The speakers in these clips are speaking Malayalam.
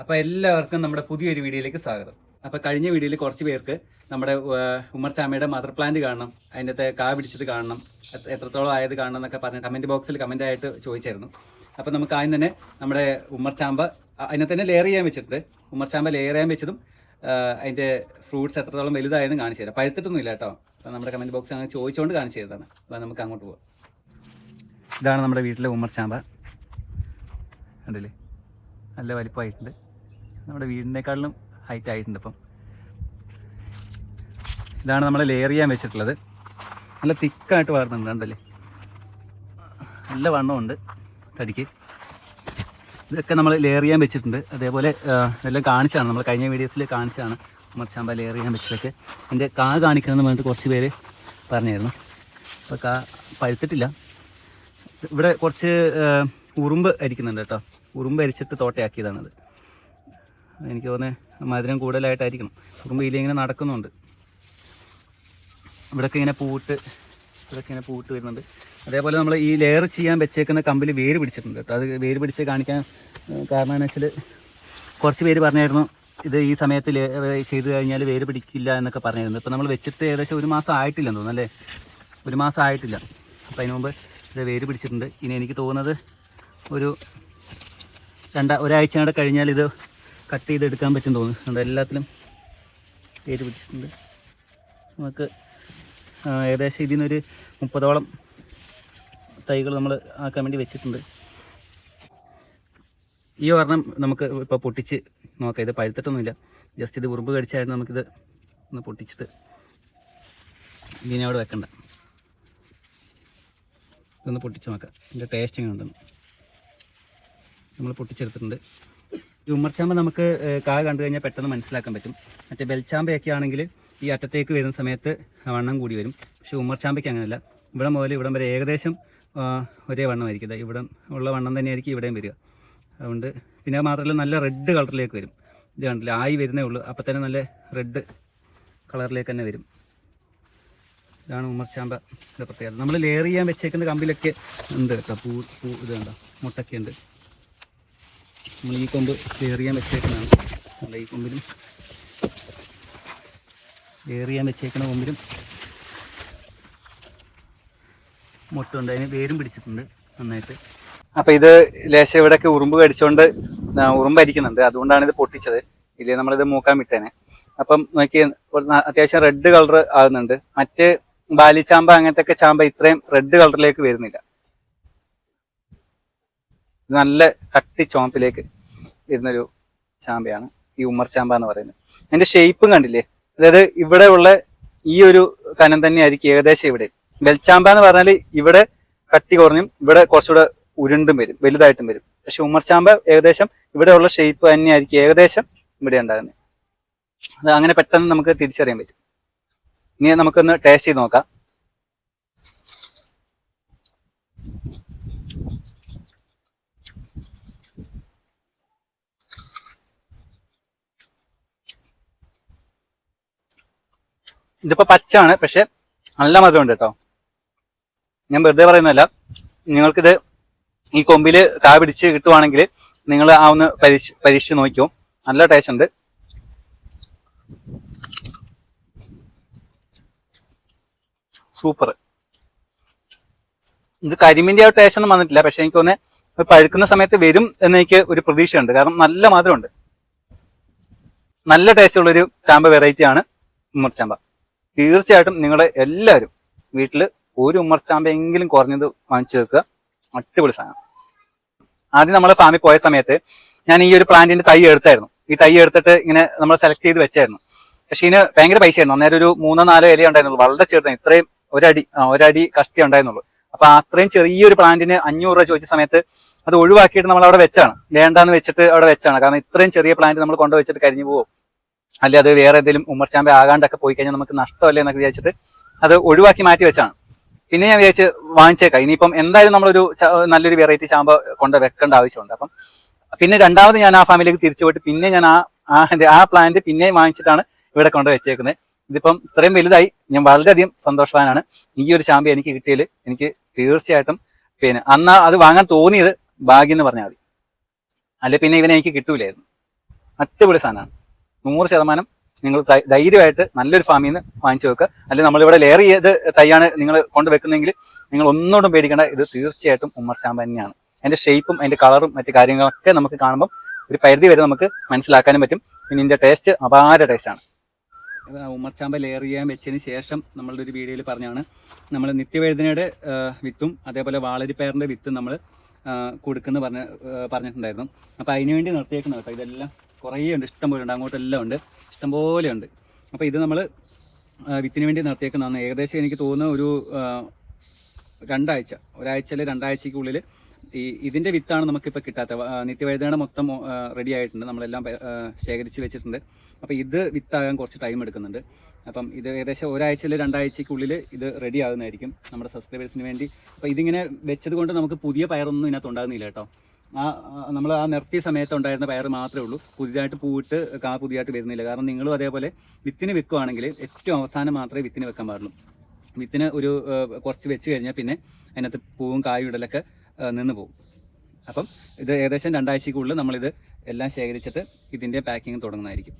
അപ്പോൾ എല്ലാവർക്കും നമ്മുടെ പുതിയൊരു വീഡിയോയിലേക്ക് സ്വാഗതം. അപ്പോൾ കഴിഞ്ഞ വീഡിയോയിൽ കുറച്ച് പേർക്ക് നമ്മുടെ ഉമ്മർ ചാമയുടെ മദർ പ്ലാന്റ് കാണണം അതിന്റെ കാ പിടിച്ചത് കാണണം എത്രത്തോളം ആയത് കാണണം എന്നൊക്കെ പറഞ്ഞ് കമന്റ് ബോക്സിൽ കമന്റ് ആയിട്ട് ചോദിച്ചായിരുന്നു. അപ്പോൾ നമുക്ക് ആദ്യം തന്നെ നമ്മുടെ ഉമ്മർ ചാമ്പ അതിനെ തന്നെ ലെയർ ചെയ്യാൻ വെച്ചിട്ടുണ്ട്. ഉമ്മർ ചാമ്പ ലെയർ ചെയ്യാൻ വെച്ചതും അതിന്റെ ഫ്രൂട്ട്സ് എത്രത്തോളം വലുതായെന്ന് കാണിച്ചു തരാം. പഴുത്തിട്ടൊന്നും ഇല്ല കേട്ടോ. അപ്പോൾ നമ്മുടെ കമന്റ് ബോക്സിൽ അങ്ങനെ ചോദിച്ചുകൊണ്ട് കാണിച്ചു തരുന്നതാണ്. അപ്പോൾ നമുക്ക് അങ്ങോട്ട് പോവാം. ഇതാണ് നമ്മുടെ വീട്ടിലെ ഉമ്മർ ചാമ്പ. കണ്ടില്ലേ? നല്ല വലിപ്പമായിട്ടുണ്ട്. നമ്മുടെ വീടിനേക്കാളിലും ഹൈറ്റ് ആയിട്ടുണ്ട് ഇപ്പം. ഇതാണ് നമ്മൾ ലെയർ ചെയ്യാൻ വെച്ചിട്ടുള്ളത്. നല്ല തിക്കായിട്ട് വളർന്നുണ്ട് കണ്ടല്ലേ? നല്ല വണ്ണമുണ്ട് തടിക്ക്. ഇതൊക്കെ നമ്മൾ ലെയർ ചെയ്യാൻ വെച്ചിട്ടുണ്ട്. അതേപോലെ ഇതെല്ലാം കാണിച്ചാണ് നമ്മൾ കഴിഞ്ഞ വീഡിയോസിൽ കാണിച്ചാണ് മറിച്ചാമ്പ ലെയർ ചെയ്യാൻ വെച്ചതൊക്കെ എന്റെ കാ കാണിക്കണമെന്ന് പറഞ്ഞിട്ട് കുറച്ച് പേര് പറഞ്ഞായിരുന്നു. അപ്പോൾ കാ പഴുത്തിട്ടില്ല. ഇവിടെ കുറച്ച് ഉറുമ്പ് അരിക്കുന്നുണ്ട് കേട്ടോ. ഉറുമ്പ് അരിച്ചിട്ട് തോട്ടയാക്കിയതാണത്. എനിക്ക് തോന്നുന്നത് മധുരം കൂടുതലായിട്ടായിരിക്കണം. ഇതിൽ ഇങ്ങനെ നടക്കുന്നുണ്ട്. ഇവിടെയൊക്കെ ഇങ്ങനെ പൂട്ട് ഇവിടെയൊക്കെ ഇങ്ങനെ പൂട്ട് വരുന്നുണ്ട്. അതേപോലെ നമ്മൾ ഈ ലെയർ ചെയ്യാൻ വെച്ചേക്കുന്ന കമ്പിൽ വേര് പിടിച്ചിട്ടുണ്ട് കേട്ടോ. അത് വേര് പിടിച്ച് കാണിക്കാൻ കാരണം എന്ന് വെച്ചാൽ കുറച്ച് പേര് പറഞ്ഞായിരുന്നു ഇത് ഈ സമയത്ത് ലെയർ ചെയ്ത് കഴിഞ്ഞാൽ വേര് പിടിക്കില്ല എന്നൊക്കെ പറഞ്ഞായിരുന്നു. ഇപ്പം നമ്മൾ വെച്ചിട്ട് ഏകദേശം ഒരു മാസം ആയിട്ടില്ലെന്ന് തോന്നുന്നു അല്ലേ? ഒരു മാസം ആയിട്ടില്ല. അപ്പം അതിന് മുമ്പ് ഇത് വേര് പിടിച്ചിട്ടുണ്ട്. ഇനി എനിക്ക് തോന്നുന്നത് ഒരു രണ്ട ഒരാഴ്ച കഴിഞ്ഞാൽ ഇത് കട്ട് ചെയ്തെടുക്കാൻ പറ്റും തോന്നുന്നു. എല്ലാത്തിലും പേര് പിടിച്ചിട്ടുണ്ട്. നമുക്ക് ഏകദേശം ഇതിനൊരു മുപ്പതോളം തൈകൾ നമ്മൾ ആക്കാൻ വേണ്ടി വെച്ചിട്ടുണ്ട്. ഈ ഒരെണ്ണം നമുക്ക് ഇപ്പോൾ പൊട്ടിച്ച് നോക്കാം. ഇത് പഴുത്തിട്ടൊന്നുമില്ല. ജസ്റ്റ് ഇത് ഉറുമ്പ് കടിച്ചായിരുന്നു നമുക്കിത് ഒന്ന് പൊട്ടിച്ചിട്ട് ഇതിനെ അവിടെ വെക്കണ്ട. ഇതൊന്ന് പൊട്ടിച്ച് നോക്കാം. ഇതിന്റെ ടേസ്റ്റ് എങ്ങനെ ഉണ്ടെന്ന് നമ്മൾ പൊട്ടിച്ചെടുത്തിട്ടുണ്ട്. ഉമ്മർച്ചാമ്പ നമുക്ക് കാ കണ്ടു കഴിഞ്ഞാൽ പെട്ടെന്ന് മനസ്സിലാക്കാൻ പറ്റും. മറ്റേ ബെൽച്ചാമ്പയൊക്കെ ആണെങ്കിൽ ഈ അറ്റത്തേക്ക് വരുന്ന സമയത്ത് വണ്ണം കൂടി വരും. പക്ഷേ ഉമ്മർച്ചാമ്പയ്ക്ക് അങ്ങനെയല്ല ഇവിടെ മുതൽ ഇവിടം വരെ ഏകദേശം ഒരേ വണ്ണമായിരിക്കും. ഇവിടെ ഉള്ള വണ്ണം തന്നെയായിരിക്കും ഇവിടെയും വരിക. അതുകൊണ്ട് പിന്നെ മാത്രമല്ല നല്ല റെഡ് കളറിലേക്ക് വരും. ഇത് കണ്ടില്ല? ആയി വരുന്നേ ഉള്ളൂ. അപ്പം തന്നെ നല്ല റെഡ് കളറിലേക്ക് തന്നെ വരും. ഇതാണ് ഉമ്മർച്ചാമ്പയുടെ പ്രത്യേകത. നമ്മൾ ലെയർ ചെയ്യാൻ വെച്ചേക്കുന്ന കമ്പിലൊക്കെ ഉണ്ട് കേട്ടോ. പൂ പൂ ഇത് കണ്ടോ? മുട്ടൊക്കെ ഉണ്ട്. നമ്മൾ ഈ കൊമ്പ് കയറിയാൻ ചെയ്യാൻ വെച്ചേക്കുന്നതാണ്. നമ്മുടെ ഈ കൊമ്പിലും കയറിയാൻ ചെയ്യാൻ വെച്ചേക്കുന്ന കൊമ്പിലും മുട്ടുണ്ട് അതിന് വേരും പിടിച്ചിട്ടുണ്ട് നന്നായിട്ട്. അപ്പൊ ഇത് ലേശം ഇവിടെയൊക്കെ ഉറുമ്പ് കടിച്ചുകൊണ്ട് ഉറുമ്പ് അരിക്കുന്നുണ്ട് അതുകൊണ്ടാണ് ഇത് പൊട്ടിച്ചത്. ഇല്ലേ നമ്മളിത് മൂക്കാൻ വിട്ടേനെ. അപ്പം നോക്കി അത്യാവശ്യം റെഡ് കളർ ആകുന്നുണ്ട്. മറ്റ് ബാലിച്ചാമ്പ അങ്ങനത്തെ ഒക്കെ ചാമ്പ ഇത്രയും റെഡ് കളറിലേക്ക് വരുന്നില്ല. നല്ല കട്ടി ചോമ്പിലേക്ക് ഇടുന്നൊരു ചാമ്പയാണ്. ഈ ഉമ്മർ ചാമ്പ എന്ന് പറയുന്നത്. അതിന്റെ ഷേപ്പും കണ്ടില്ലേ? അതായത് ഇവിടെ ഉള്ള ഈ ഒരു കനം തന്നെയായിരിക്കും ഏകദേശം ഇവിടെ. വെൽച്ചാമ്പ എന്ന് പറഞ്ഞാൽ ഇവിടെ കട്ടി കുറഞ്ഞും ഇവിടെ കുറച്ചുകൂടെ ഉരുണ്ടും വരും വലുതായിട്ടും വരും. പക്ഷെ ഉമ്മർച്ചാമ്പ ഏകദേശം ഇവിടെ ഉള്ള ഷേപ്പ് തന്നെയായിരിക്കും ഏകദേശം ഇവിടെ ഉണ്ടാകുന്നത്. അത് അങ്ങനെ പെട്ടെന്ന് നമുക്ക് തിരിച്ചറിയാൻ പറ്റും. ഇനി നമുക്കൊന്ന് ടേസ്റ്റ് ചെയ്ത് നോക്കാം. ഇതിപ്പോ പച്ചയാണ് പക്ഷെ നല്ല മധുരമുണ്ട് കേട്ടോ. ഞാൻ വെറുതെ പറയുന്നതല്ല. നിങ്ങൾക്കിത് ഈ കൊമ്പിൽ കാ പിടിച്ച് കിട്ടുവാണെങ്കിൽ നിങ്ങൾ ആ ഒന്ന് പരീക്ഷ പരീക്ഷിച്ച് നോക്കിയോ നല്ല ടേസ്റ്റ് ഉണ്ട്. സൂപ്പർ ഇത് കരിമിന്റെ ആ ടേസ്റ്റ് ഒന്നും വന്നിട്ടില്ല. പക്ഷെ എനിക്ക് തോന്നുന്നത് പഴുക്കുന്ന സമയത്ത് വരും എന്ന് എനിക്ക് ഒരു പ്രതീക്ഷയുണ്ട്. കാരണം നല്ല മധുരമുണ്ട്. നല്ല ടേസ്റ്റ് ഉള്ളൊരു ചാമ്പ വെറൈറ്റിയാണ് മുറിച്ചാമ്പ തീർച്ചയായിട്ടും നിങ്ങളെ എല്ലാവരും വീട്ടിൽ ഒരു ഉമ്മർച്ചാമ്പെങ്കിലും കുറഞ്ഞത് വാങ്ങിച്ചു വെക്കുക അടിപൊളി സാധനം. ആദ്യം നമ്മൾ ഫാമിൽ പോയ സമയത്ത് ഞാൻ ഈ ഒരു പ്ലാന്റിന്റെ തൈ എടുത്തായിരുന്നു. ഈ തൈ എടുത്തിട്ട് ഇങ്ങനെ നമ്മൾ സെലക്ട് ചെയ്ത് വെച്ചായിരുന്നു. പക്ഷെ ഇതിന് ഭയങ്കര പൈസ ആയിരുന്നു അന്നേരം ഒരു മൂന്നോ നാലോ ഇല ഉണ്ടായിരുന്നുള്ളൂ. വളരെ ചെറുതാണ്. ഇത്രയും ഒരടി ഒരടി കഷ്ടി ഉണ്ടായിരുന്നുള്ളൂ. അപ്പൊ അത്രയും ചെറിയൊരു പ്ലാന്റിന് അഞ്ഞൂറ് രൂപ ചോദിച്ച സമയത്ത് അത് ഒഴിവാക്കിയിട്ട് നമ്മൾ അവിടെ വെച്ചാണ്. വേണ്ടാന്ന് വെച്ചിട്ട് അവിടെ വെച്ചാണ്. കാരണം ഇത്രയും ചെറിയ പ്ലാന്റ് നമ്മൾ കൊണ്ടുവച്ചിട്ട് കരിഞ്ഞു പോകും അല്ലെ അത് വേറെ ഏതെങ്കിലും ഉമ്മർച്ചാമ്പ ആകാണ്ടൊക്കെ പോയി കഴിഞ്ഞാൽ നമുക്ക് നഷ്ടമല്ലേ എന്നൊക്കെ വിചാരിച്ചിട്ട് അത് ഒഴിവാക്കി മാറ്റി വെച്ചാണ്. പിന്നെ ഞാൻ വിചാരിച്ച് വാങ്ങിച്ചേക്കാം. ഇനിയിപ്പം എന്തായാലും നമ്മളൊരു നല്ലൊരു വെറൈറ്റി ചാമ്പ കൊണ്ട് വെക്കേണ്ട ആവശ്യമുണ്ട്. അപ്പം പിന്നെ രണ്ടാമത് ഞാൻ ആ ഫാമിലിക്ക് തിരിച്ചു പോയിട്ട് പിന്നെ ഞാൻ ആ ആ ആ പ്ലാന്റ് പിന്നെയും വാങ്ങിച്ചിട്ടാണ് ഇവിടെ കൊണ്ട് വെച്ചേക്കുന്നത്. ഇതിപ്പം ഇത്രയും വലുതായി. ഞാൻ വളരെയധികം സന്തോഷവാനാണ്. ഈ ഒരു ചാമ്പ എനിക്ക് കിട്ടിയതിൽ എനിക്ക് തീർച്ചയായിട്ടും പിന്നെ അന്ന് അത് വാങ്ങാൻ തോന്നിയത് ഭാഗ്യം എന്ന് പറഞ്ഞാൽ മതി. അല്ലെ പിന്നെ ഇവനെ എനിക്ക് കിട്ടൂലായിരുന്നു. അടിപൊളി സാധനമാണ്. നൂറ് ശതമാനം നിങ്ങൾ ധൈര്യമായിട്ട് നല്ലൊരു ഫാമിൽ നിന്ന് വാങ്ങിച്ചു വെക്കുക. അല്ലെങ്കിൽ നമ്മളിവിടെ ലെയർ ചെയ്ത് തൈയാണ് നിങ്ങൾ കൊണ്ടുവെക്കുന്നതെങ്കിൽ നിങ്ങൾ ഒന്നുകൊണ്ടും പേടിക്കേണ്ട ഇത് തീർച്ചയായിട്ടും ഉമ്മർ ചാമ്പ തന്നെയാണ്. അതിന്റെ ഷേപ്പും അതിന്റെ കളറും മറ്റു കാര്യങ്ങളൊക്കെ നമുക്ക് കാണുമ്പോൾ ഒരു പരിധി വരെ നമുക്ക് മനസ്സിലാക്കാനും പറ്റും. പിന്നെ ഇതിന്റെ ടേസ്റ്റ് അപാര ടേസ്റ്റാണ് ഉമ്മർച്ചാമ്പ ലെയർ ചെയ്യാൻ വെച്ചതിന് ശേഷം നമ്മളുടെ ഒരു വീഡിയോയിൽ പറഞ്ഞാണ്. നമ്മൾ നിത്യവേദനയുടെ വിത്തും അതേപോലെ വാളരിപ്പയറിന്റെ വിത്തും നമ്മൾ കൊടുക്കുന്നു പറഞ്ഞ പറഞ്ഞിട്ടുണ്ടായിരുന്നു. അപ്പോൾ അതിനുവേണ്ടി നിർത്തിയേക്കുന്ന കേട്ടോ ഇതെല്ലാം. കുറേ ഉണ്ട് ഇഷ്ടംപോലെ ഉണ്ട് അങ്ങോട്ടെല്ലാം ഉണ്ട് ഇഷ്ടംപോലെ ഉണ്ട് അപ്പോൾ ഇത് നമ്മൾ വിത്തിന് വേണ്ടി നടത്തിയേക്കുന്നതാണ് ഏകദേശം എനിക്ക് തോന്നുന്ന ഒരു രണ്ടാഴ്ച. ഒരാഴ്ച അല്ലെങ്കിൽ രണ്ടാഴ്ചക്കുള്ളിൽ ഈ ഇതിന്റെ വിത്താണ് നമുക്കിപ്പോൾ കിട്ടാത്ത. നിത്യവൈദ്യയുടെ മൊത്തം റെഡി ആയിട്ടുണ്ട്. നമ്മളെല്ലാം ശേഖരിച്ച് വെച്ചിട്ടുണ്ട്. അപ്പോൾ ഇത് വിത്താകാൻ കുറച്ച് ടൈം എടുക്കുന്നുണ്ട്. അപ്പം ഇത് ഏകദേശം ഒരാഴ്ചയിൽ രണ്ടാഴ്ചക്കുള്ളിൽ ഇത് റെഡി ആകുന്നതായിരിക്കും നമ്മുടെ സബ്സ്ക്രൈബേഴ്സിന് വേണ്ടി. അപ്പോൾ ഇതിങ്ങനെ വെച്ചത് കൊണ്ട് നമുക്ക് പുതിയ പയറൊന്നും ഇതിനകത്ത് ഉണ്ടാകുന്നില്ല കേട്ടോ. ആ നമ്മൾ ആ നിർത്തിയ സമയത്ത് ഉണ്ടായിരുന്ന പയർ മാത്രമേ ഉള്ളൂ. പുതിയതായിട്ട് പൂവിട്ട് കാ പുതിയതായിട്ട് വരുന്നില്ല. കാരണം നിങ്ങളും അതേപോലെ വിത്തിന് വെക്കുവാണെങ്കിൽ ഏറ്റവും അവസാനം മാത്രമേ വിത്തിന് വെക്കാൻ പാടുള്ളൂ. വിത്തിന് ഒരു കുറച്ച് വെച്ച് കഴിഞ്ഞാൽ പിന്നെ അതിനകത്ത് പൂവും കായും ഇടലൊക്കെ നിന്ന് പോകും. അപ്പം ഇത് ഏകദേശം രണ്ടാഴ്ചക്കുള്ളിൽ നമ്മളിത് എല്ലാം ശേഖരിച്ചിട്ട് ഇതിന്റെ പാക്കിങ് തുടങ്ങുന്നതായിരിക്കും.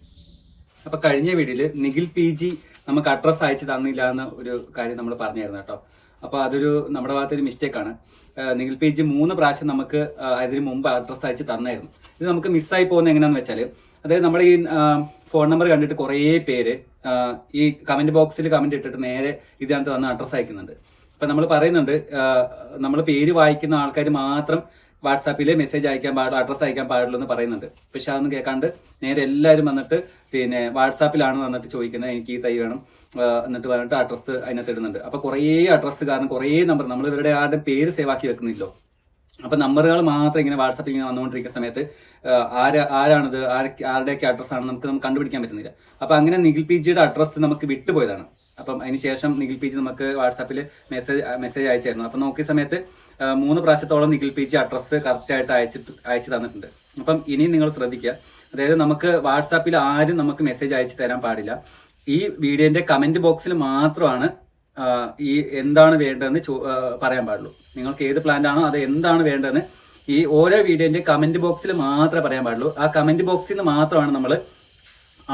അപ്പൊ കഴിഞ്ഞ വീഡിയോയിൽ നിഖിൽ പി ജി നമുക്ക് അഡ്രസ്സ് അയച്ചു തന്നില്ല എന്ന ഒരു കാര്യം നമ്മൾ പറഞ്ഞായിരുന്നു കേട്ടോ. അപ്പൊ അതൊരു നമ്മുടെ ഭാഗത്തൊരു മിസ്റ്റേക്കാണ് ആണ്. ആ, നിഖിൽ പി ജി മൂന്ന് പ്രാവശ്യം നമുക്ക് അതിന് മുമ്പ് അഡ്രസ്സ് അയച്ച് തന്നായിരുന്നു. ഇത് നമുക്ക് മിസ്സായി പോകുന്നത് എങ്ങനെയാന്ന് വെച്ചാൽ അതായത് നമ്മുടെ ഈ ഫോൺ നമ്പർ കണ്ടിട്ട് കുറേ പേര് ഈ കമന്റ് ബോക്സിൽ കമന്റ് ഇട്ടിട്ട് നേരെ ഇതിനകത്ത് വന്ന് അഡ്രസ്സ് അയക്കുന്നുണ്ട്. അപ്പം നമ്മൾ പറയുന്നുണ്ട് നമ്മൾ പേര് വായിക്കുന്ന ആൾക്കാർ മാത്രം വാട്സാപ്പിൽ മെസ്സേജ് അയക്കാൻ പാടുള്ളൂ അഡ്രസ്സ് അയക്കാൻ പാടുള്ളൂ എന്ന് പറയുന്നുണ്ട്. പക്ഷെ അതൊന്നും കേൾക്കാണ്ട് നേരെ എല്ലാവരും വന്നിട്ട് പിന്നെ വാട്സാപ്പിലാണ് വന്നിട്ട് ചോദിക്കുന്നത് എനിക്ക് ഈ തൈ വേണം എന്നിട്ട് പറഞ്ഞിട്ട് അഡ്രസ്സ് അതിനകത്ത് ഇടുന്നുണ്ട്. അപ്പൊ കുറേ അഡ്രസ്സ് കാരണം കുറേ നമ്പർ നമ്മൾ ഇവരുടെ ആരുടെ പേര് സേവാക്കി ആക്കി വെക്കുന്നില്ലോ. അപ്പൊ നമ്പറുകൾ മാത്രം ഇങ്ങനെ വാട്സാപ്പിൽ ഇങ്ങനെ വന്നുകൊണ്ടിരിക്കുന്ന സമയത്ത് ആര് ആരാണിത് ആരൊക്കെ ആരുടെയൊക്കെ അഡ്രസ്സ് ആണ് നമുക്ക് നമുക്ക് കണ്ടുപിടിക്കാൻ പറ്റുന്നില്ല. അപ്പൊ അങ്ങനെ നിഖിൽ പി ജിയുടെ അഡ്രസ്സ് നമുക്ക് വിട്ടുപോയതാണ് അപ്പം അതിന് ശേഷം നിഖിൽ പി ജി നമുക്ക് വാട്സാപ്പിൽ മെസ്സേജ് മെസ്സേജ് അയച്ചായിരുന്നു അപ്പം നോക്കിയ സമയത്ത് മൂന്ന് പ്രാവശ്യത്തോളം നിഖിൽ പി ജി അഡ്രസ്സ് കറക്റ്റായിട്ട് അയച്ചിട്ട് അയച്ചു തന്നിട്ടുണ്ട്. അപ്പം ഇനി നിങ്ങൾ ശ്രദ്ധിക്കുക. അതായത് നമുക്ക് വാട്സാപ്പിൽ ആരും നമുക്ക് മെസ്സേജ് അയച്ചു തരാൻ പാടില്ല. ഈ വീഡിയോന്റെ കമന്റ് ബോക്സിൽ മാത്രമാണ് ഈ എന്താണ് വേണ്ടതെന്ന് പറയാൻ പാടുള്ളൂ. നിങ്ങൾക്ക് ഏത് പ്ലാന്റ് ആണോ അത് എന്താണ് വേണ്ടതെന്ന് ഈ ഓരോ വീഡിയോന്റെ കമന്റ് ബോക്സിൽ മാത്രമേ പറയാൻ പാടുള്ളൂ. ആ കമന്റ് ബോക്സിൽ നിന്ന് മാത്രമാണ് നമ്മൾ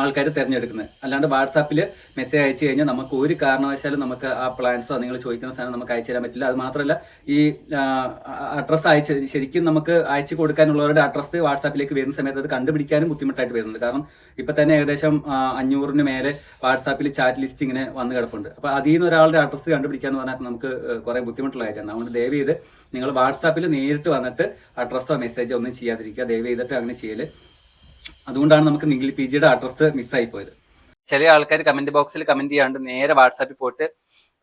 ആൾക്കാർ തിരഞ്ഞെടുക്കുന്നത്. അല്ലാണ്ട് വാട്സാപ്പിൽ മെസ്സേജ് അയച്ചു കഴിഞ്ഞാൽ നമുക്ക് ഒരു കാരണവശാലും നമുക്ക് ആ പ്ലാൻസോ നിങ്ങൾ ചോദിക്കുന്ന സാധനം നമുക്ക് അയച്ചു തരാൻ പറ്റില്ല. അത് മാത്രമല്ല ഈ അഡ്രസ്സ് അയച്ച് ശരിക്കും നമുക്ക് അയച്ചു കൊടുക്കാനുള്ളവരുടെ അഡ്രസ്സ് വാട്സാപ്പിലേക്ക് വരുന്ന സമയത്ത് അത് കണ്ടുപിടിക്കാനും ബുദ്ധിമുട്ടായിട്ട് വരുന്നുണ്ട്. കാരണം ഇപ്പം തന്നെ ഏകദേശം അഞ്ഞൂറിന് മേലെ വാട്സാപ്പിൽ ചാറ്റ് ലിസ്റ്റ് ഇങ്ങനെ വന്ന് കിടപ്പുണ്ട്. അപ്പോൾ അതിൽ നിന്ന് ഒരാളുടെ അഡ്രസ്സ് കണ്ടുപിടിക്കാന്ന് പറഞ്ഞാൽ നമുക്ക് കുറേ ബുദ്ധിമുട്ടുള്ള കാര്യമാണ്. അതുകൊണ്ട് ദയവ് ചെയ്ത് നിങ്ങൾ വാട്സാപ്പിൽ നേരിട്ട് വന്നിട്ട് അഡ്രസ്സോ മെസ്സേജോ ഒന്നും ചെയ്യാതിരിക്കുക. ദയവ് ചെയ്തിട്ട് അങ്ങനെ ചെയ്യൽ. അതുകൊണ്ടാണ് നമുക്ക് നിഖിൽ പി ജിയുടെ അഡ്രസ്സ് മിസ്സായി പോയത് ചില ആൾക്കാർ കമന്റ് ബോക്സിൽ കമന്റ് ചെയ്യാണ്ട് നേരെ വാട്സാപ്പിൽ പോയിട്ട്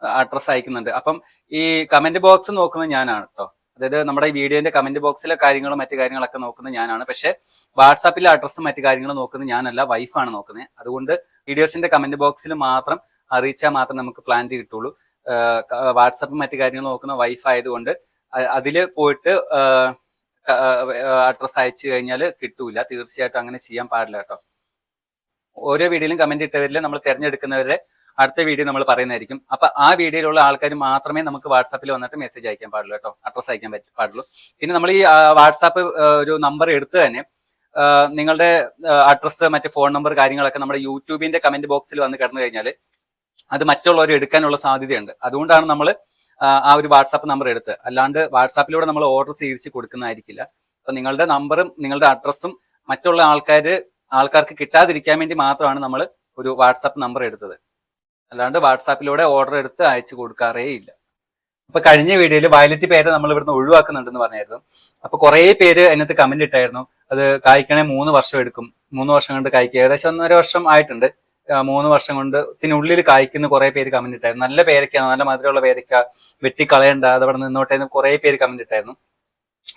അഡ്രസ്സ് അയക്കുന്നുണ്ട്. അപ്പം ഈ കമന്റ് ബോക്സ് നോക്കുന്നത് ഞാനാണ് കേട്ടോ അതായത് നമ്മുടെ ഈ വീഡിയോന്റെ കമന്റ് ബോക്സിലെ കാര്യങ്ങളും മറ്റു കാര്യങ്ങളൊക്കെ നോക്കുന്നത് ഞാനാണ്. പക്ഷെ വാട്സാപ്പിലെ അഡ്രസ്സും മറ്റു കാര്യങ്ങളും നോക്കുന്നത് ഞാനല്ല വൈഫാണ് നോക്കുന്നത്. അതുകൊണ്ട് വീഡിയോസിന്റെ കമന്റ് ബോക്സിൽ മാത്രം അറിയിച്ചാൽ മാത്രം നമുക്ക് പ്ലാൻ കിട്ടുള്ളൂ. വാട്സാപ്പും മറ്റു കാര്യങ്ങളും നോക്കുന്ന വൈഫ് ആയതുകൊണ്ട് അ- അതിൽ പോയിട്ട് അഡ്രസ്സ് അയച്ചു കഴിഞ്ഞാൽ കിട്ടൂല. തീർച്ചയായിട്ടും അങ്ങനെ ചെയ്യാൻ പാടില്ല കേട്ടോ. ഓരോ വീഡിയോയിലും കമന്റ് ഇട്ടവരിൽ നമ്മൾ തിരഞ്ഞെടുക്കുന്നവരെ അടുത്ത വീഡിയോ നമ്മൾ പറയുന്നതായിരിക്കും. അപ്പൊ ആ വീഡിയോയിലുള്ള ആൾക്കാർ മാത്രമേ നമുക്ക് വാട്സാപ്പിൽ വന്നിട്ട് മെസ്സേജ് അയക്കാൻ പാടുള്ളൂ കേട്ടോ. അഡ്രസ്സ് അയക്കാൻ പാടുള്ളൂ. പിന്നെ നമ്മൾ ഈ വാട്സാപ്പ് ഒരു നമ്പർ എടുത്ത് തന്നെ നിങ്ങളുടെ അഡ്രസ്സ് മറ്റേ ഫോൺ നമ്പർ കാര്യങ്ങളൊക്കെ നമ്മുടെ യൂട്യൂബിന്റെ കമന്റ് ബോക്സിൽ വന്ന് കിടന്നു കഴിഞ്ഞാൽ അത് മറ്റുള്ളവർ എടുക്കാനുള്ള സാധ്യതയുണ്ട്. അതുകൊണ്ടാണ് നമ്മൾ ആ ഒരു വാട്സാപ്പ് നമ്പർ എടുത്ത്. അല്ലാണ്ട് വാട്സാപ്പിലൂടെ നമ്മൾ ഓർഡർ സ്വീകരിച്ച് കൊടുക്കുന്നതായിരിക്കില്ല. അപ്പൊ നിങ്ങളുടെ നമ്പറും നിങ്ങളുടെ അഡ്രസ്സും മറ്റുള്ള ആൾക്കാർ ആൾക്കാർക്ക് കിട്ടാതിരിക്കാൻ വേണ്ടി മാത്രമാണ് നമ്മൾ ഒരു വാട്സാപ്പ് നമ്പർ എടുത്തത്. അല്ലാണ്ട് വാട്സാപ്പിലൂടെ ഓർഡർ എടുത്ത് അയച്ചു കൊടുക്കാറേ ഇല്ല. അപ്പൊ കഴിഞ്ഞ വീഡിയോയിൽ വയലറ്റ് പേര് നമ്മൾ ഇവിടുന്ന് ഒഴിവാക്കുന്നുണ്ടെന്ന് പറഞ്ഞായിരുന്നു. അപ്പൊ കുറെ പേര് അതിനകത്ത് കമന്റ് ഇട്ടായിരുന്നു. അത് കായ്ക്കണേ മൂന്ന് വർഷം എടുക്കും. മൂന്ന് വർഷം കൊണ്ട് കായ്ക്കുക ഏകദേശം ഒന്നര വർഷം ആയിട്ടുണ്ട്. മൂന്ന് വർഷം കൊണ്ട് ഇതിനുള്ളിൽ കായ്ക്കുന്ന കുറെ പേര് കമന്റ് ഇട്ടായിരുന്നു. നല്ല പേരൊക്കെയാണ് നല്ല മധുരമുള്ള പേരൊക്കെ വെട്ടിക്കളയണ്ട അതവിടെ നിന്നോട്ടെ എന്ന് കുറെ പേര് കമന്റ് ഇട്ടായിരുന്നു.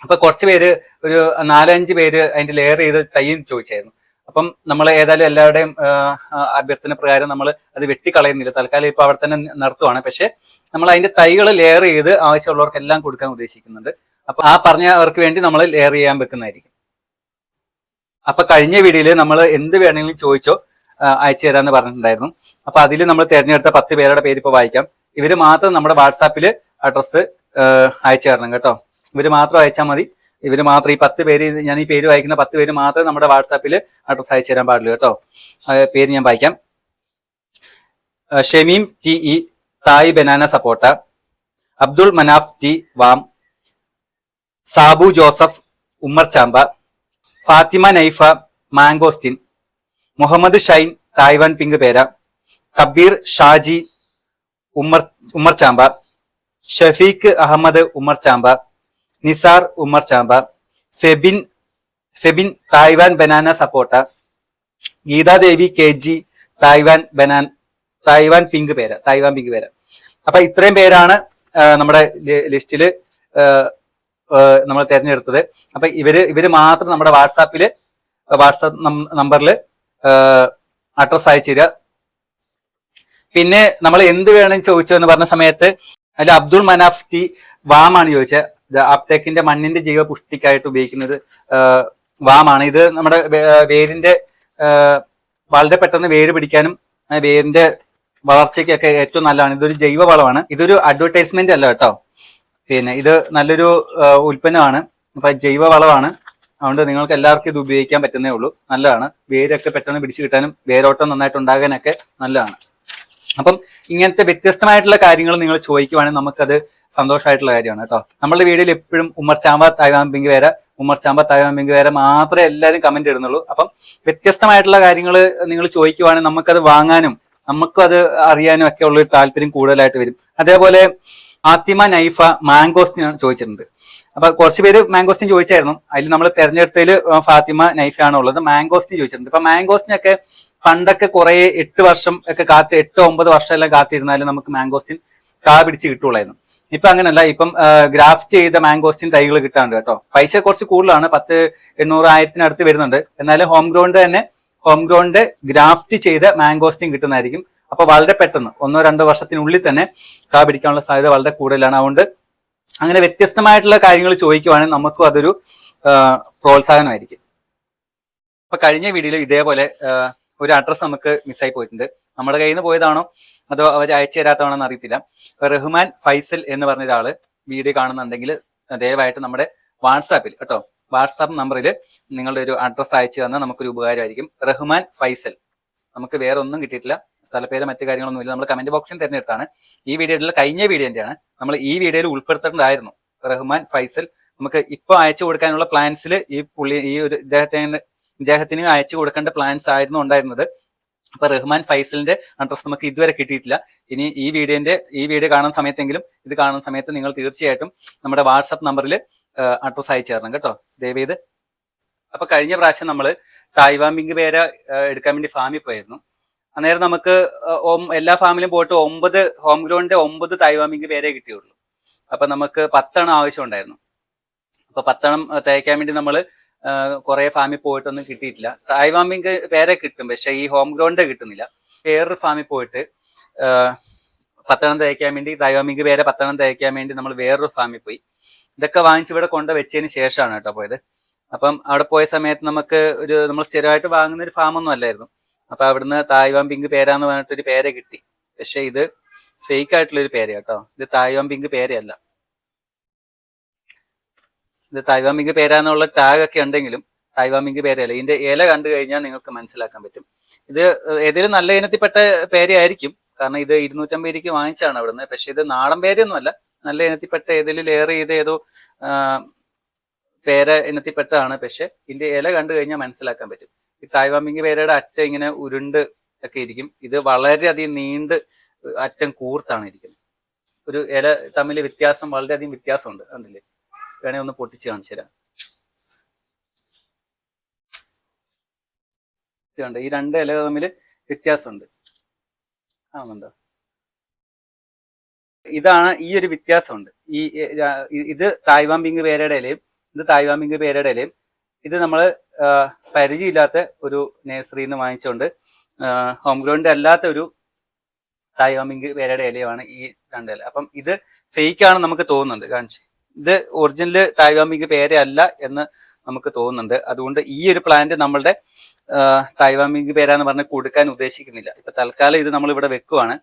അപ്പൊ കുറച്ച് പേര് ഒരു നാലഞ്ച് പേര് അതിന്റെ ലെയർ ചെയ്ത് തയ്യും ചോദിച്ചായിരുന്നു. അപ്പം നമ്മൾ ഏതായാലും എല്ലാവരുടെയും അഭ്യർത്ഥന പ്രകാരം നമ്മൾ അത് വെട്ടിക്കളയുന്നില്ല. തൽക്കാലം ഇപ്പൊ അവിടെ തന്നെ നടത്തുവാണ് പക്ഷെ നമ്മൾ അതിന്റെ തൈകൾ ലെയർ ചെയ്ത് ആവശ്യമുള്ളവർക്കെല്ലാം കൊടുക്കാൻ ഉദ്ദേശിക്കുന്നുണ്ട്. അപ്പൊ ആ പറഞ്ഞവർക്ക് വേണ്ടി നമ്മൾ ലെയർ ചെയ്യാൻ വെക്കുന്നതായിരിക്കും. അപ്പൊ കഴിഞ്ഞ വീഡിയോയിൽ നമ്മൾ എന്ത് വേണമെങ്കിലും ചോദിച്ചോ അയച്ചു തരാന്ന് പറഞ്ഞിട്ടുണ്ടായിരുന്നു. അപ്പൊ അതിൽ നമ്മൾ തിരഞ്ഞെടുത്ത പത്ത് പേരുടെ പേര് ഇപ്പൊ വായിക്കാം. ഇവർ മാത്രം നമ്മുടെ വാട്സാപ്പിൽ അഡ്രസ്സ് അയച്ചു തരണം കേട്ടോ. ഇവർ മാത്രം അയച്ചാൽ മതി. ഇവർ മാത്രം ഈ പത്ത് പേര് ഞാൻ ഈ പേര് വായിക്കുന്ന പത്ത് പേര് മാത്രമേ നമ്മുടെ വാട്സാപ്പിൽ അഡ്രസ്സ് അയച്ചു തരാൻ പാടുള്ളൂ കേട്ടോ. പേര് ഞാൻ വായിക്കാം. Shameem T E Thai banana sapota Abdul Manaf T warm Sabu Joseph Ummer ചാമ്പ Fathima Naifa mangosteen Muhammad Shine Taiwan pink പേര കബീർ ഷാജി ഉമ്മർ ഉമ്മർ ചാമ്പ ഷഫീഖ് അഹമ്മദ് ഉമ്മർ ചാമ്പ നിസാർ ഉമ്മർ ചാമ്പ Febin Febin Taiwan banana sapota Geethadevi K G Taiwan banana Taiwan pink പേര തായ്വാൻ പിങ്ക് പേര. അപ്പൊ ഇത്രയും പേരാണ് നമ്മുടെ ലിസ്റ്റിൽ നമ്മൾ തിരഞ്ഞെടുത്തത്. അപ്പൊ ഇവർ ഇവർ മാത്രം നമ്മുടെ വാട്സാപ്പിൽ വാട്സാപ്പ് നമ്പറിൽ അഡ്രസ് അയച്ചു തരിക പിന്നെ നമ്മൾ എന്ത് വേണം ചോദിച്ചു എന്ന് പറഞ്ഞ സമയത്ത് അതിൽ അബ്ദുൾ മനാഫ് ടി വാമാണ് ചോദിച്ചത്. അപ്ടേക്കിന്റെ മണ്ണിന്റെ ജീവ പുഷ്ടിക്കായിട്ട് ഉപയോഗിക്കുന്നത് വാമാണ്. ഇത് നമ്മുടെ വേരിന്റെ വളരെ പെട്ടെന്ന് വേര് പിടിക്കാനും വേരിന്റെ വളർച്ചയ്ക്കൊക്കെ ഏറ്റവും നല്ലതാണ്. ഇതൊരു ജൈവ വളമാണ് ഇതൊരു അഡ്വർടൈസ്മെന്റ് അല്ല കേട്ടോ. പിന്നെ ഇത് നല്ലൊരു ഉൽപ്പന്നമാണ്. അപ്പൊ ജൈവ വളമാണ് അതുകൊണ്ട് നിങ്ങൾക്ക് എല്ലാവർക്കും ഇത് ഉപയോഗിക്കാൻ പറ്റുന്നേ ഉള്ളൂ. നല്ലതാണ്. വേരൊക്കെ പെട്ടെന്ന് പിടിച്ചു കിട്ടാനും വേരോട്ടം നന്നായിട്ട് ഉണ്ടാകാനൊക്കെ നല്ലതാണ്. അപ്പം ഇങ്ങനത്തെ വ്യത്യസ്തമായിട്ടുള്ള കാര്യങ്ങൾ നിങ്ങൾ ചോദിക്കുവാണെങ്കിൽ നമുക്കത് സന്തോഷമായിട്ടുള്ള കാര്യമാണ് കേട്ടോ. നമ്മളുടെ വീഡിയോയിൽ എപ്പോഴും ഉമർ തായ്വാൻ തായ്വാമ്പിങ്ക് വേറെ ഉമർ തായ്വാൻ തായ്വാമ്പിങ്ക് വേറെ മാത്രമേ എല്ലാവരും കമന്റ് ഇടുന്നുള്ളൂ. അപ്പം വ്യത്യസ്തമായിട്ടുള്ള കാര്യങ്ങൾ നിങ്ങൾ ചോദിക്കുവാണെങ്കിൽ നമുക്കത് വാങ്ങാനും നമുക്കും അത് അറിയാനും ഒക്കെ ഉള്ള ഒരു താല്പര്യം കൂടുതലായിട്ട് വരും. അതേപോലെ ആത്തിമ നൈഫ മാംഗോസ്റ്റിൻ ചോദിച്ചിട്ടുണ്ട്. അപ്പൊ കുറച്ച് പേര് മാംഗോസ്റ്റിൻ ചോദിച്ചായിരുന്നു. അതിൽ നമ്മൾ തെരഞ്ഞെടുത്തതിൽ ഫാത്തിമ നൈഫാണ് ഉള്ളത് മാംഗോസ്റ്റിൻ ചോദിച്ചിട്ടുണ്ട്. ഇപ്പൊ മാംഗോസ്റ്റിനൊക്കെ പണ്ടൊക്കെ കുറെ എട്ട് വർഷം ഒക്കെ കാത്ത് എട്ട് ഒമ്പത് വർഷം എല്ലാം കാത്തിരുന്നാലും നമുക്ക് മാംഗോസ്റ്റിൻ കാ പിടിച്ച് കിട്ടുള്ളായിരുന്നു ഇപ്പൊ അങ്ങനല്ല. ഇപ്പം ഗ്രാഫ്റ്റ് ചെയ്ത മാംഗോസ്റ്റിൻ തൈകൾ കിട്ടാണ്ട് കേട്ടോ. പൈസ കുറച്ച് കൂടുതലാണ്. പത്ത് എണ്ണൂറ് ആയിരത്തിനടുത്ത് വരുന്നുണ്ട്. എന്നാലും ഹോം ഗ്രൗണ്ട് തന്നെ ഹോം ഗ്രൗണ്ട് ഗ്രാഫ്റ്റ് ചെയ്ത മാംഗോസ്റ്റിൻ കിട്ടുന്നതായിരിക്കും. അപ്പൊ വളരെ പെട്ടെന്ന് ഒന്നോ രണ്ടോ വർഷത്തിനുള്ളിൽ തന്നെ കാ പിടിക്കാനുള്ള സാധ്യത വളരെ കൂടുതലാണ്. അതുകൊണ്ട് അങ്ങനെ വ്യത്യസ്തമായിട്ടുള്ള കാര്യങ്ങൾ ചോദിക്കുവാണെങ്കിൽ നമുക്കും അതൊരു പ്രോത്സാഹനമായിരിക്കും. അപ്പൊ കഴിഞ്ഞ വീഡിയോയിൽ ഇതേപോലെ ഒരു അഡ്രസ്സ് നമുക്ക് മിസ്സായി പോയിട്ടുണ്ട്. നമ്മുടെ കയ്യിൽ നിന്ന് പോയതാണോ? അതോ അവർ അയച്ചു തരാത്തതാണോ എന്ന് അറിയത്തില്ല. റഹ്മാൻ ഫൈസൽ എന്ന് പറഞ്ഞ ഒരാൾ വീഡിയോ കാണുന്നുണ്ടെങ്കിൽ ദയവായിട്ട് നമ്മുടെ വാട്സാപ്പിൽ കേട്ടോ വാട്സാപ്പ് നമ്പറിൽ നിങ്ങളുടെ ഒരു അഡ്രസ്സ് അയച്ചു തന്നാൽ നമുക്കൊരു ഉപകാരമായിരിക്കും. റഹ്മാൻ ഫൈസൽ. നമുക്ക് വേറെ ഒന്നും കിട്ടിയിട്ടില്ല. സ്ഥലപ്പേര് മറ്റു കാര്യങ്ങളൊന്നും ഇല്ല. നമ്മൾ കമന്റ് ബോക്സിൽ തിരഞ്ഞെടുത്താണ്. ഈ വീഡിയോയിലെ കഴിഞ്ഞ വീഡിയോന്റെയാണ് നമ്മൾ ഈ വീഡിയോയിൽ ഉൾപ്പെടുത്തേണ്ടതായിരുന്നു. റഹ്മാൻ ഫൈസൽ നമുക്ക് ഇപ്പൊ അയച്ചു കൊടുക്കാനുള്ള പ്ലാൻസിൽ ഈ പുള്ളി ഈ ഒരു ഇദ്ദേഹത്തിന് ഇദ്ദേഹത്തിന് അയച്ചു കൊടുക്കേണ്ട പ്ലാൻസ് ആയിരുന്നു ഉണ്ടായിരുന്നത്. അപ്പൊ റഹ്മാൻ ഫൈസലിന്റെ അഡ്രസ് നമുക്ക് ഇതുവരെ കിട്ടിയിട്ടില്ല. ഇനി ഈ വീഡിയോന്റെ ഈ വീഡിയോ കാണുന്ന സമയത്തെങ്കിലും ഇത് കാണുന്ന സമയത്ത് നിങ്ങൾ തീർച്ചയായിട്ടും നമ്മുടെ വാട്സപ്പ് നമ്പറിൽ അഡ്രസ് അയച്ചു തരണം കേട്ടോ. ദയവേത് അപ്പൊ കഴിഞ്ഞ പ്രാവശ്യം നമ്മൾ തായ്വാമ്പിങ്ക് പേര എടുക്കാൻ വേണ്ടി ഫാമിൽ പോയിരുന്നു. അന്നേരം നമുക്ക് എല്ലാ ഫാമിലും പോയിട്ട് ഒമ്പത് ഹോം ഗ്രൗണ്ടിന്റെ ഒമ്പത് തായ്വാമ്പിങ്ക് പേരെ കിട്ടിയുള്ളൂ. അപ്പൊ നമുക്ക് പത്തെണ്ണം ആവശ്യം ഉണ്ടായിരുന്നു. അപ്പൊ പത്തെണ്ണം തേക്കാൻ വേണ്ടി നമ്മൾ കുറെ ഫാമിൽ പോയിട്ടൊന്നും കിട്ടിയിട്ടില്ല. തായ്വാമ്പിങ്ക് പേരെ കിട്ടും പക്ഷെ ഈ ഹോം ഗ്രൗണ്ട് കിട്ടുന്നില്ല. വേറൊരു ഫാമിൽ പോയിട്ട് പത്തെണ്ണം തേക്കാൻ വേണ്ടി തായ്വാമ്പിങ്ക് പേരെ പത്തെണ്ണം തേക്കാൻ വേണ്ടി നമ്മൾ വേറൊരു ഫാമിൽ പോയി. ഇതൊക്കെ വാങ്ങിച്ച് ഇവിടെ കൊണ്ട് ശേഷമാണ് കേട്ടോ പോയത്. അപ്പം അവിടെ പോയ സമയത്ത് നമുക്ക് ഒരു നമ്മൾ സ്ഥിരമായിട്ട് വാങ്ങുന്ന ഒരു ഫാം ഒന്നും അല്ലായിരുന്നു. അപ്പൊ അവിടുന്ന് തായ്വാൻ പിങ്ക് പേരാന്ന് പറഞ്ഞിട്ടൊരു പേര കിട്ടി. പക്ഷെ ഇത് ഫേക്ക് ആയിട്ടുള്ള ഒരു പേര കേട്ടോ ഇത് തായ്വാൻ പിങ്ക് പേരയല്ല. ഇത് തായ്വാൻ പിങ്ക് പേരാന്നുള്ള ടാഗ് ഒക്കെ ഉണ്ടെങ്കിലും തായ്വാൻ പിങ്ക് പേരയല്ല. ഇതിന്റെ ഇല കണ്ടു കഴിഞ്ഞാൽ നിങ്ങൾക്ക് മനസ്സിലാക്കാൻ പറ്റും. ഇത് ഏതെങ്കിലും നല്ല ഇനത്തിൽപ്പെട്ട പേരയായിരിക്കും. കാരണം ഇത് ഇരുന്നൂറ്റമ്പത് രൂപയ്ക്ക് വാങ്ങിച്ചാണ് അവിടുന്ന്. പക്ഷെ ഇത് നാടൻ പേരൊന്നുമല്ല നല്ല ഇനത്തിൽപ്പെട്ട ഏതെങ്കിലും ലെയർ ചെയ്ത് ഏതോ പേര ഇനത്തിൽപ്പെട്ടതാണ് പക്ഷെ ഇതിന്റെ ഇല കണ്ടു കഴിഞ്ഞാൽ മനസ്സിലാക്കാൻ പറ്റും. ഈ തായ്വാമ്പിങ് പേരയുടെ അറ്റം ഇങ്ങനെ ഉരുണ്ട് ഒക്കെ ഇരിക്കും. ഇത് വളരെയധികം നീണ്ട് അറ്റം കൂർത്താണ് ഇരിക്കുന്നത്. ഒരു ഇല തമ്മിൽ വ്യത്യാസം വളരെയധികം വ്യത്യാസമുണ്ട്. കണ്ടില്ലേ? വേണേ ഒന്ന് പൊട്ടിച്ച് കാണിച്ചു തരാം. ഇത് കണ്ടോ? ഈ രണ്ട് ഇല തമ്മിൽ വ്യത്യാസമുണ്ട്. ആണോ ഇതാണ് ഈ ഒരു വ്യത്യാസമുണ്ട്. ഈ ഇത് തായ്വാൻ പിങ്ക് പേരയുടെ ഇലയും ഇത് തായ്വാമിങ് ഇലയും ഇത് നമ്മൾ പരിചയമില്ലാത്ത ഒരു നേഴ്സറിയിൽ നിന്ന് വാങ്ങിച്ചുകൊണ്ട് ഹോം ഗ്രൗണ്ട് അല്ലാത്ത ഒരു തായ്വാമിങ് പേരുടെ ഇലയുമാണ് ഈ രണ്ട് ഇല. അപ്പം ഇത് ഫേക്ക് ആണ് നമുക്ക് തോന്നുന്നുണ്ട് കാണിച്ച്. ഇത് ഒറിജിനൽ തായ്വാമിങ് പേരയല്ല എന്ന് നമുക്ക് തോന്നുന്നുണ്ട്. അതുകൊണ്ട് ഈ ഒരു പ്ലാന്റ് നമ്മളുടെ തായ്വാമിങ് പേരാന്ന് പറഞ്ഞ് കൊടുക്കാൻ ഉദ്ദേശിക്കുന്നില്ല. ഇപ്പൊ തൽക്കാലം ഇത് നമ്മൾ ഇവിടെ വെക്കുവാണ്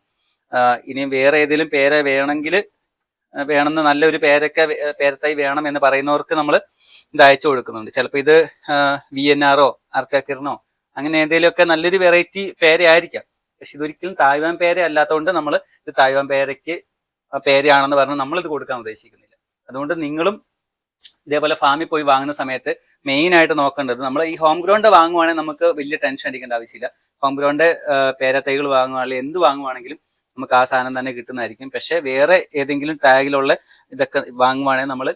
ഇനിയും വേറെ ഏതെങ്കിലും പേര വേണമെങ്കിൽ വേണമെന്ന് നല്ലൊരു പേരൊക്കെ പേരത്തായി പേരത്തൈ വേണം എന്ന് പറയുന്നവർക്ക് നമ്മൾ ഇത് അയച്ചു കൊടുക്കുന്നുണ്ട്. ചിലപ്പോൾ ഇത് വി എൻ ആറോ അർക്കാക്കിറിനോ അങ്ങനെ ഏതെങ്കിലുമൊക്കെ നല്ലൊരു വെറൈറ്റി പേരയായിരിക്കാം. പക്ഷെ ഇതൊരിക്കലും തായ്വാൻ പേര അല്ലാത്തതുകൊണ്ട് നമ്മൾ ഇത് തായ്വാൻ പേരയ്ക്ക് പേരയാണെന്ന് പറഞ്ഞ് നമ്മൾ ഇത് കൊടുക്കാൻ ഉദ്ദേശിക്കുന്നില്ല. അതുകൊണ്ട് നിങ്ങളും ഇതേപോലെ ഫാമിൽ പോയി വാങ്ങുന്ന സമയത്ത് മെയിൻ ആയിട്ട് നോക്കേണ്ടത് നമ്മൾ ഈ ഹോം ഗ്രൗണ്ട് വാങ്ങുവാണെങ്കിൽ നമുക്ക് വലിയ ടെൻഷൻ അടിക്കേണ്ട ആവശ്യമില്ല. ഹോം ഗ്രൗണ്ട് പേരത്തൈകൾ വാങ്ങുവാണെങ്കിൽ എന്ത് വാങ്ങുവാണെങ്കിലും നമുക്ക് ആ സാധനം തന്നെ കിട്ടുന്നതായിരിക്കും. പക്ഷെ വേറെ ഏതെങ്കിലും ടാഗിലുള്ള ഇതൊക്കെ വാങ്ങുവാണെങ്കിൽ നമ്മൾ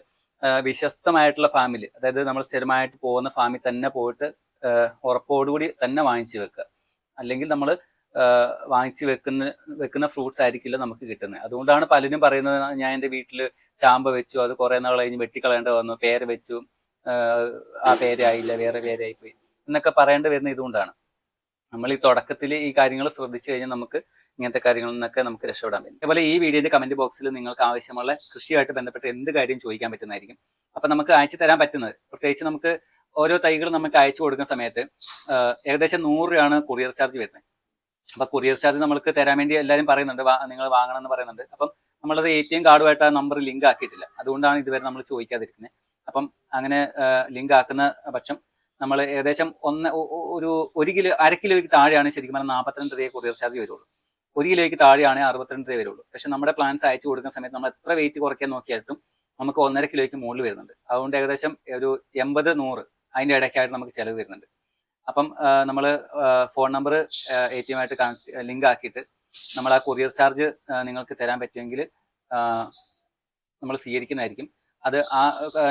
വിശ്വസ്തമായിട്ടുള്ള ഫാമിൽ അതായത് നമ്മൾ സ്ഥിരമായിട്ട് പോകുന്ന ഫാമിൽ തന്നെ പോയിട്ട് ഉറപ്പോടുകൂടി തന്നെ വാങ്ങിച്ചു വെക്കുക. അല്ലെങ്കിൽ നമ്മൾ വാങ്ങിച്ചു വെക്കുന്ന വെക്കുന്ന ഫ്രൂട്ട്സ് ആയിരിക്കില്ല നമുക്ക് കിട്ടുന്നത്. അതുകൊണ്ടാണ് പലരും പറയുന്നത് ഞാൻ എന്റെ വീട്ടിൽ ചാമ്പ വെച്ചു അത് കുറെ നാൾ കഴിഞ്ഞ് വെട്ടിക്കളയേണ്ട വന്നു പേര് വെച്ചു ആ പേരായില്ല വേറെ പേരായിപ്പോയി എന്നൊക്കെ പറയേണ്ടി വരുന്ന ഇതുകൊണ്ടാണ്. നമ്മൾ ഈ തുടക്കത്തിൽ ഈ കാര്യങ്ങൾ ശ്രദ്ധിച്ചു കഴിഞ്ഞാൽ നമുക്ക് ഇങ്ങനത്തെ കാര്യങ്ങളിൽ നിന്നൊക്കെ നമുക്ക് രക്ഷപ്പെടാൻ പറ്റും. അതുപോലെ ഈ വീഡിയോന്റെ കമന്റ് ബോക്സിൽ നിങ്ങൾക്ക് ആവശ്യമുള്ള കൃഷിയായിട്ട് ബന്ധപ്പെട്ട് എന്ത് കാര്യം ചോദിക്കാൻ പറ്റുന്നതായിരിക്കും. അപ്പൊ നമുക്ക് അയച്ചു തരാൻ പറ്റുന്നത്. പ്രത്യേകിച്ച് നമുക്ക് ഓരോ തൈകൾ നമുക്ക് അയച്ചു കൊടുക്കുന്ന സമയത്ത് ഏകദേശം നൂറ് രൂപയാണ് കൊറിയർ ചാർജ് വരുന്നത്. അപ്പൊ കൊറിയർ ചാർജ് നമുക്ക് തരാൻ വേണ്ടി എല്ലാവരും പറയുന്നുണ്ട് നിങ്ങൾ വാങ്ങണം എന്ന് പറയുന്നുണ്ട്. അപ്പം നമ്മളത് എ ടി എം കാർഡുമായിട്ട് ആ നമ്പർ ലിങ്ക് ആക്കിയിട്ടില്ല. അതുകൊണ്ടാണ് ഇതുവരെ നമ്മൾ ചോദിക്കാതിരിക്കുന്നത്. അപ്പം അങ്ങനെ ലിങ്ക് ആക്കുന്ന പക്ഷം നമ്മൾ ഏകദേശം ഒന്ന് ഒരു ഒരു കിലോ അര കിലോയ്ക്ക് താഴെയാണ് ശരിക്കും പറഞ്ഞാൽ നാൽപ്പത്തിരണ്ട് രൂപയെ കൊറിയർ ചാർജ് വരുള്ളൂ. ഒരു കിലോയ്ക്ക് താഴെയാണ് അറുപത്തിരണ്ട് രൂപ വരുള്ളൂ. പക്ഷെ നമ്മുടെ പ്ലാൻസ് അയച്ചു കൊടുക്കുന്ന സമയത്ത് നമ്മൾ എത്ര വെയിറ്റ് കുറയ്ക്കാൻ നോക്കിയായിട്ടും നമുക്ക് ഒന്നര കിലോയ്ക്ക് മുകളിൽ വരുന്നുണ്ട്. അതുകൊണ്ട് ഏകദേശം ഒരു എൺപത് നൂറ് അതിന്റെ ഇടയ്ക്കായിട്ട് നമുക്ക് ചിലവ് വരുന്നുണ്ട്. അപ്പം നമ്മൾ phone number A T M ആയിട്ട് കണക്ട് ലിങ്ക് ആക്കിയിട്ട് നമ്മൾ ആ കൊറിയർ ചാർജ് നിങ്ങൾക്ക് തരാൻ പറ്റുമെങ്കിൽ നമ്മൾ സ്വീകരിക്കുന്നതായിരിക്കും. അത് ആ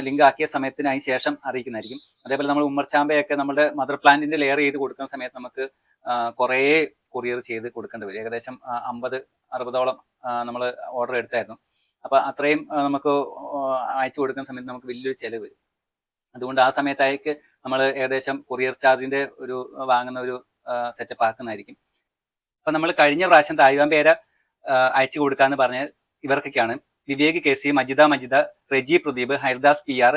ലിങ്ക് ആക്കിയ സമയത്തിന് അതിന് ശേഷം അറിയിക്കുന്നതായിരിക്കും. അതേപോലെ നമ്മൾ ഉമ്മർച്ചാമ്പയൊക്കെ നമ്മുടെ മദർ പ്ലാന്റിന്റെ ലെയർ ചെയ്ത് കൊടുക്കുന്ന സമയത്ത് നമുക്ക് കുറേ കൊറിയർ ചെയ്ത് കൊടുക്കേണ്ടി വരും. ഏകദേശം അമ്പത് അറുപതോളം നമ്മൾ ഓർഡർ എടുത്തായിരുന്നു. അപ്പൊ അത്രയും നമുക്ക് അയച്ചു കൊടുക്കുന്ന സമയത്ത് നമുക്ക് വലിയൊരു ചെലവ് വരും. അതുകൊണ്ട് ആ സമയത്തായിക്ക് നമ്മൾ ഏകദേശം കൊറിയർ ചാർജിന്റെ ഒരു വാങ്ങുന്ന ഒരു സെറ്റപ്പ് ആക്കുന്നതായിരിക്കും. അപ്പൊ നമ്മൾ കഴിഞ്ഞ പ്രാവശ്യം തായ്വാൻ പേര അയച്ചു കൊടുക്കാന്ന് പറഞ്ഞ ഇവർക്കൊക്കെയാണ്. Vivek K C Majida Majida Reji Pradeep Haridas P R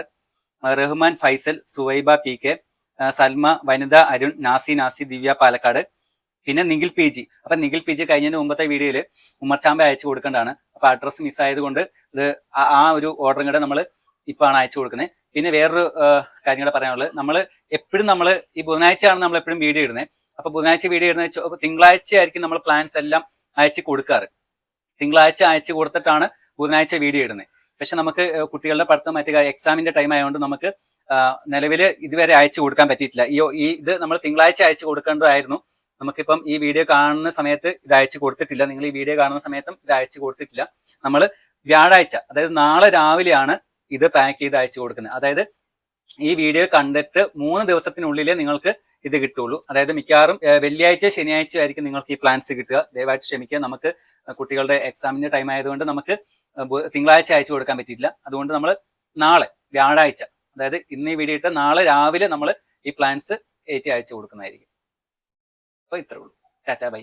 Rahman Faisal Suvaiba P K Salma Vanitha Arun Nasi Nasi Divya Palakkad പിന്നെ നിഖിൽ പി ജി. അപ്പൊ നിഖിൽ പി ജി കഴിഞ്ഞതിന് മുമ്പത്തെ വീഡിയോയിൽ ഉമ്മർച്ചാമ്പ അയച്ചു കൊടുക്കേണ്ടതാണ്. അപ്പൊ അഡ്രസ് മിസ്സായത് കൊണ്ട് ഇത് ആ- ഒരു ഓർഡറും കൂടെ നമ്മൾ ഇപ്പൊ ആണ് അയച്ചു കൊടുക്കുന്നത് പിന്നെ വേറൊരു കാര്യം കൂടെ പറയാനുള്ളത്. നമ്മൾ എപ്പോഴും നമ്മൾ ഈ ബുധനാഴ്ചയാണ് നമ്മൾ എപ്പോഴും വീഡിയോ ഇടുന്നത് അപ്പൊ ബുധനാഴ്ച വീഡിയോ ഇടുന്നത് തിങ്കളാഴ്ച ആയിരിക്കും നമ്മൾ പ്ലാൻസ് എല്ലാം അയച്ചു കൊടുക്കാറ്. തിങ്കളാഴ്ച അയച്ചു കൊടുത്തിട്ടാണ് ബുധനാഴ്ച വീഡിയോ ഇടുന്നത് പക്ഷെ നമുക്ക് കുട്ടികളുടെ പഠിത്തം മറ്റു എക്സാമിന്റെ ടൈം ആയതുകൊണ്ട് നമുക്ക് നിലവിൽ ഇതുവരെ അയച്ചു കൊടുക്കാൻ പറ്റിയിട്ടില്ല. ഈ ഈ ഇത് നമ്മൾ തിങ്കളാഴ്ച അയച്ചു കൊടുക്കേണ്ടതായിരുന്നു. നമുക്കിപ്പം ഈ വീഡിയോ കാണുന്ന സമയത്ത് ഇത് അയച്ചു കൊടുത്തിട്ടില്ല. നിങ്ങൾ ഈ വീഡിയോ കാണുന്ന സമയത്തും ഇത് അയച്ചു കൊടുത്തിട്ടില്ല. നമ്മൾ വ്യാഴാഴ്ച അതായത് നാളെ രാവിലെയാണ് ഇത് പാക്ക് ചെയ്ത് അയച്ചു കൊടുക്കുന്നത്. അതായത് ഈ വീഡിയോ കണ്ടിട്ട് മൂന്ന് ദിവസത്തിനുള്ളിലേ നിങ്ങൾക്ക് ഇത് കിട്ടുള്ളൂ. അതായത് മിക്കവാറും വെള്ളിയാഴ്ച ശനിയാഴ്ച ആയിരിക്കും നിങ്ങൾക്ക് ഈ പ്ലാൻസ് കിട്ടുക. ദയവായിട്ട് ക്ഷമിക്കുക. നമുക്ക് കുട്ടികളുടെ എക്സാമിന്റെ ടൈം ആയതുകൊണ്ട് നമുക്ക് തിങ്കളാഴ്ച അയച്ചു കൊടുക്കാൻ പറ്റിയില്ല അതുകൊണ്ട് നമ്മൾ നാളെ വ്യാഴാഴ്ച അതായത് ഇന്ന് ഈ വീഡിയോ നാളെ രാവിലെ നമ്മൾ ഈ പ്ലാൻസ് ഏറ്റി അയച്ചു കൊടുക്കുന്നതായിരിക്കും. അപ്പൊ ഇത്രേ ഉള്ളൂ. Tata bye